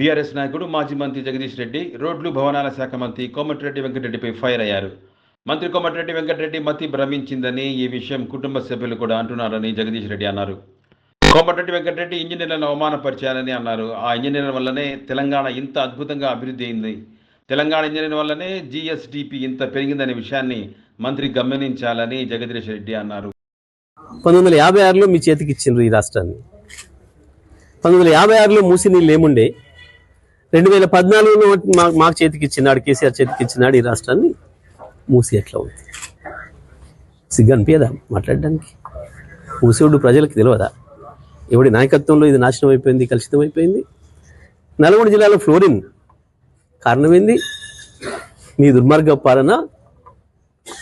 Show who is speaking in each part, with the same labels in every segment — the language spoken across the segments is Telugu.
Speaker 1: బీఆర్ఎస్ నాయకుడు మాజీ మంత్రి జగదీష్ రెడ్డి రోడ్లు భవనాల శాఖ మంత్రి కోమటిరెడ్డి వెంకటరెడ్డిపై ఫైర్ అయ్యారు. మంత్రి కోమటిరెడ్డి వెంకటరెడ్డి మతి భ్రమించిందని ఈ విషయం కుటుంబ సభ్యులు కూడా అంటున్నారని జగదీష్ రెడ్డి అన్నారు. కోమటిరెడ్డి వెంకటరెడ్డి ఇంజనీర్లను అవమానపరిచారని అన్నారు. ఆ ఇంజనీర్ల వల్లనే తెలంగాణ ఇంత అద్భుతంగా అభివృద్ధి అయింది. తెలంగాణ ఇంజనీర్ వల్లనే జిఎస్డిపి ఇంత పెరిగిందనే విషయాన్ని మంత్రి గమనించాలని జగదీష్ రెడ్డి అన్నారు.
Speaker 2: పంతొమ్మిది వందల యాభై ఆరులో మీ చేతికి ఇచ్చిండ్రు ఈ రాష్ట్రాన్ని. పంతొమ్మిది వందల యాభై ఆరులో మూసి నీళ్ళు ఏముండే రెండు వేల పద్నాలుగులో మాకు చేతికి ఇచ్చినాడు కేసీఆర్ చేతికి ఇచ్చినాడు ఈ రాష్ట్రాన్ని. మూసి ఎట్లా ఉంది? సిగ్గు అనిపించదా మాట్లాడడానికి? మూసేవుడు ప్రజలకు తెలియదా ఎవడి నాయకత్వంలో ఇది నాశనం అయిపోయింది కలుషితం అయిపోయింది? నల్గొండ జిల్లాలో ఫ్లోరిన్ కారణం ఏంది? మీ దుర్మార్గ పాలన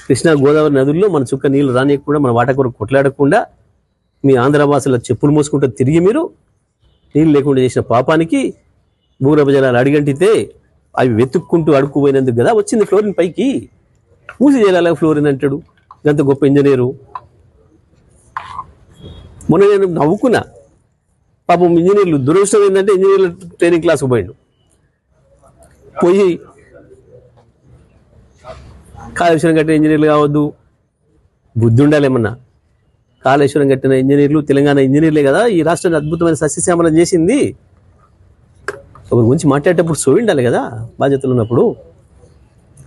Speaker 2: కృష్ణా గోదావరి నదుల్లో మన చుక్క నీళ్ళు రానియకుండా మన వాట కొరకు కొట్లాడకుండా మీ ఆంధ్ర భాషల చెప్పులు మోసుకుంటూ తిరిగి మీరు నీళ్ళు లేకుండా చేసిన పాపానికి భూగర్భ జలాలు అడిగంటితే అవి వెతుక్కుంటూ అడుక్కుపోయినందుకు కదా వచ్చింది ఫ్లోరిన్ పైకి. మూసి జలాల ఫ్లోరిన్ అంటాడు. గంత గొప్ప ఇంజనీరు. మొన్న నేను నవ్వుకున్నా. పాపం ఇంజనీర్లు దురదృష్టం ఏంటంటే ఇంజనీర్లు ట్రైనింగ్ క్లాస్కి పోయిండు. పోయి కాళేశ్వరం కట్టిన ఇంజనీర్లు కావద్దు. బుద్ధి ఉండాలేమన్నా కాళేశ్వరం కట్టిన ఇంజనీర్లు తెలంగాణ ఇంజనీర్లే కదా. ఈ రాష్ట్రాన్ని అద్భుతమైన సస్యశ్యామలం చేసింది. ఒకరి గురించి మాట్లాడేటప్పుడు సోయి ఉండాలి కదా బాధ్యతలు ఉన్నప్పుడు.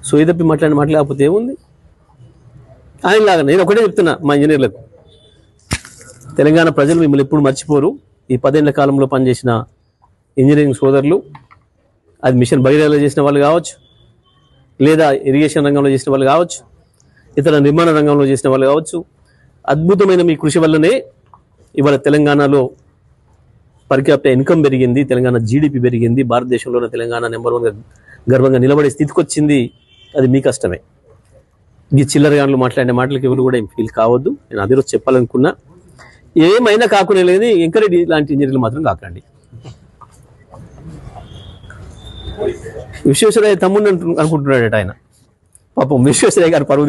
Speaker 2: సోయి తప్పి మాట్లాడిన మాట్లాడకపోతే ఏముంది? ఆయనలాగా నేను ఒకటే చెప్తున్నా మా ఇంజనీర్లకు. తెలంగాణ ప్రజలు మిమ్మల్ని ఎప్పుడు మర్చిపోరు. ఈ పదేళ్ళ కాలంలో పనిచేసిన ఇంజనీరింగ్ సోదరులు అది మిషన్ బహిరేలో చేసిన వాళ్ళు కావచ్చు లేదా ఇరిగేషన్ రంగంలో చేసిన వాళ్ళు కావచ్చు ఇతర నిర్మాణ రంగంలో చేసిన వాళ్ళు కావచ్చు. అద్భుతమైన మీ కృషి వల్లనే ఇవాళ తెలంగాణలో పర్ క్యాపిటల్ ఇన్కమ్ పెరిగింది తెలంగాణ జీడిపి పెరిగింది భారతదేశంలోనే తెలంగాణ నెంబర్ వన్గా గర్వంగా నిలబడే స్థితికి వచ్చింది. అది మీ కష్టమే. ఈ చిల్లరగాన్లు మాట్లాడే మాటలకు ఎవరు కూడా ఏం ఫీల్ కావద్దు. నేను అదే రోజు చెప్పాలనుకున్నా. ఏమైనా కాకునే లేని ఎంకరెడ్డి లాంటి ఇంజనీర్లు మాత్రం కాకండి. విశ్వేశ్వరయ్య తమ్ముడు అనుకుంటున్నాడట ఆయన. పాపం విశ్వేశ్వరయ్య గారు పరువు